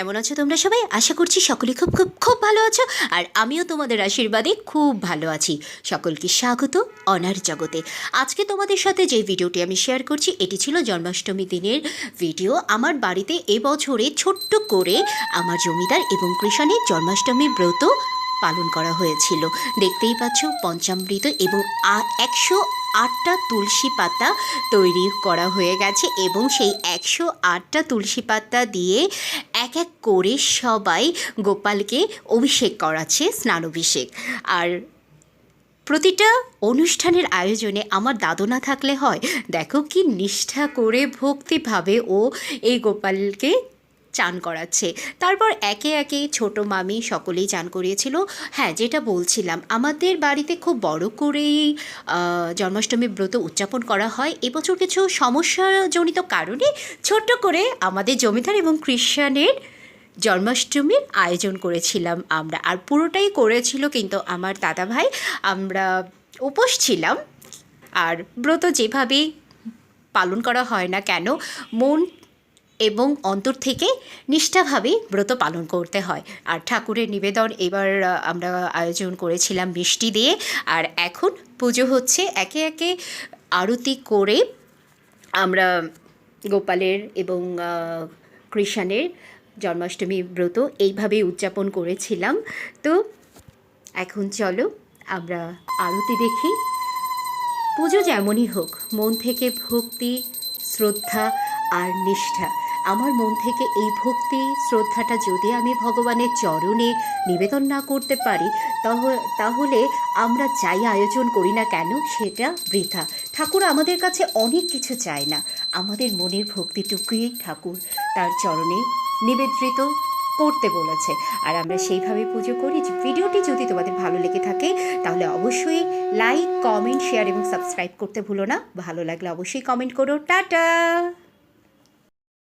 কেমন আছো তোমরা সবাই? আশা করছি সকলে খুব খুব খুব ভালো আছো আর আমিও তোমাদের আশীর্বাদে খুব ভালো আছি। সকলকে স্বাগত অনার জগতে। আজকে তোমাদের সাথে যে ভিডিওটি আমি শেয়ার করছি, এটি ছিল জন্মাষ্টমী দিনের ভিডিও। আমার বাড়িতে এবছরে ছোট্ট করে আমার জমিদার এবং কৃষণের জন্মাষ্টমী ব্রত পালন করা হয়েছিল। দেখতেই পাচ্ছ, পঞ্চামৃত এবং একশো আটটা তুলসী পাতা তৈরি করা হয়ে গেছে এবং সেই একশো আটটা তুলসী পাতা দিয়ে এক এক করে সবাই গোপালকে অভিষেক করাচ্ছে, স্নানাভিষেক। আর প্রতিটা অনুষ্ঠানের আয়োজনে আমার দাদু না থাকলে হয়, দেখো কি নিষ্ঠা করে ভক্তিভাবে ও এই গোপালকে চান করাচ্ছে। তারপর একে একে ছোট মামি সকলেই চান করিয়েছিল। হ্যাঁ যেটা বলছিলাম, আমাদের বাড়িতে খুব বড় করেই জন্মাষ্টমী ব্রত উদযাপন করা হয়। এবছর কিছু সমস্যাজনিত কারণে ছোট্ট করে আমাদের জমিদার এবং খ্রিস্টানের জন্মাষ্টমীর আয়োজন করেছিলাম আমরা। আর পুরোটাই করেছিল কিন্তু আমার দাদা ভাই আমরা উপোস ছিলাম। আর ব্রত যেভাবে পালন করা হয় না কেন, মন এবং অন্তর থেকে নিষ্ঠাভাবে ব্রত পালন করতে হয়। আর ঠাকুরের নিবেদন এবার আমরা আয়োজন করেছিলাম মিষ্টি দিয়ে। আর এখন পুজো হচ্ছে একে একে আরতি করে আমরা গোপালের এবং কৃষাণের জন্মাষ্টমী ব্রত এইভাবেই উদযাপন করেছিলাম। তো এখন চলো আমরা আরতি দেখি। পুজো যেমনই হোক, মন থেকে ভক্তি, শ্রদ্ধা আর নিষ্ঠা আমার মন থেকে এই ভক্তি, শ্রদ্ধাটা যদি আমি ভগবানের চরণে নিবেদন না করতে পারি তাহলে আমরা যাই আয়োজন করি না কেন, সেটা বৃথা। ঠাকুর আমাদের কাছে অনেক কিছু চায় না। আমাদের মনের ভক্তিটুকুই ঠাকুর তার চরণে নিবেদিত করতে বলেছে। আর আমরা সেইভাবে পুজো করি। ভিডিওটি যদি তোমাদের ভালো লেগে থাকে, তাহলে অবশ্যই লাইক, কমেন্ট, শেয়ার এবং সাবস্ক্রাইব করতে ভুলো না। ভালো লাগলে অবশ্যই কমেন্ট করো। টাটা!